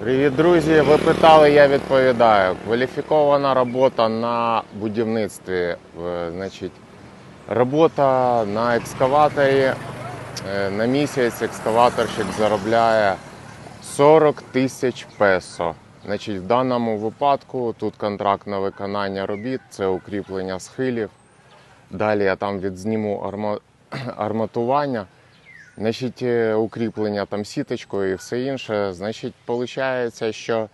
Привіт, друзі! Ви питали, я відповідаю. Кваліфікована робота на будівництві. Значить, робота на екскаваторі. Е, На місяць екскаваторщик заробляє 40 тисяч песо. Значить, в даному випадку тут контракт на виконання робіт, це укріплення схилів. Далі я там відзніму арма... арматування. Значить, е, укріплення там сіточкою і все інше. Значить, виходить, що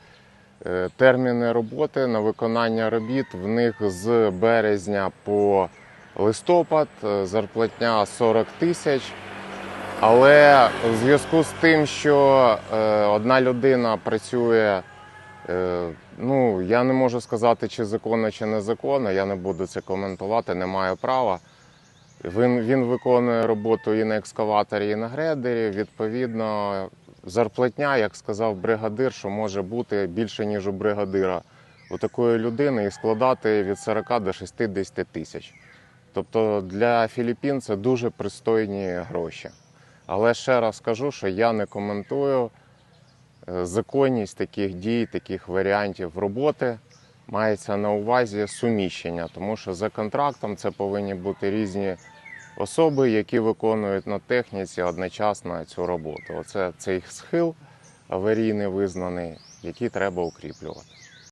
е, терміни роботи на виконання робіт в них з березня по листопад, е, зарплатня 40 тисяч. Але в зв'язку з тим, що одна людина працює, ну я не можу сказати, чи законно, чи незаконно, я не буду це коментувати, не маю права. Він, він виконує роботу і на екскаваторі, і на гредері. Відповідно, зарплатня, як сказав бригадир, що може бути більше, ніж у бригадира у такої людини і складати від 40 до 60 тисяч. Тобто для Філіппін це дуже пристойні гроші. Але ще раз скажу, що я не коментую е, законність таких дій, таких варіантів роботи. Мається на увазі суміщення, тому що за контрактом це повинні бути різні особи, які виконують на техніці одночасно цю роботу. Оце цей схил аварійний визнаний, який треба укріплювати.